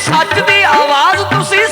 ਸੱਚ ਦੀ ਆਵਾਜ਼ ਤੁਸੀਂ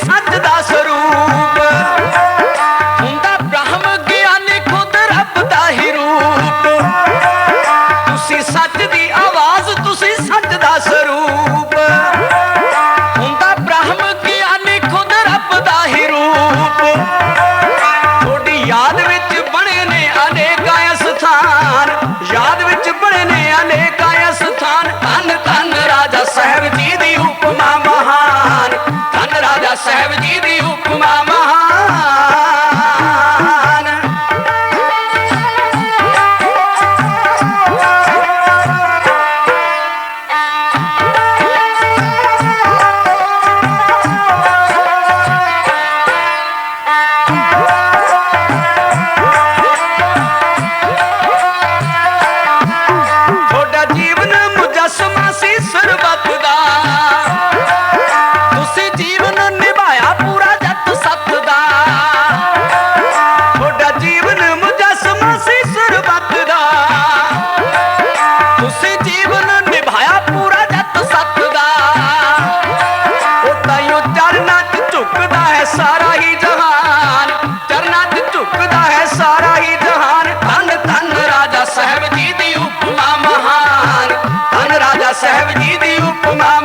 ਝੁਕਦਾ ਹੈ ਸਾਰਾ ਹੀ ਜਹਾਨ। ਚਰਨਾਂ 'ਚ ਹੈ ਸਾਰਾ ਹੀ ਜਹਾਨ। ਧੰਨ ਧੰਨ ਰਾਜਾ ਸਾਹਿਬ ਜੀ ਦੀ ਉਪਮਾ ਮਹਾਨ। ਧੰਨ ਰਾਜਾ ਸਾਹਿਬ ਜੀ ਦੀ ਉਪਮਾ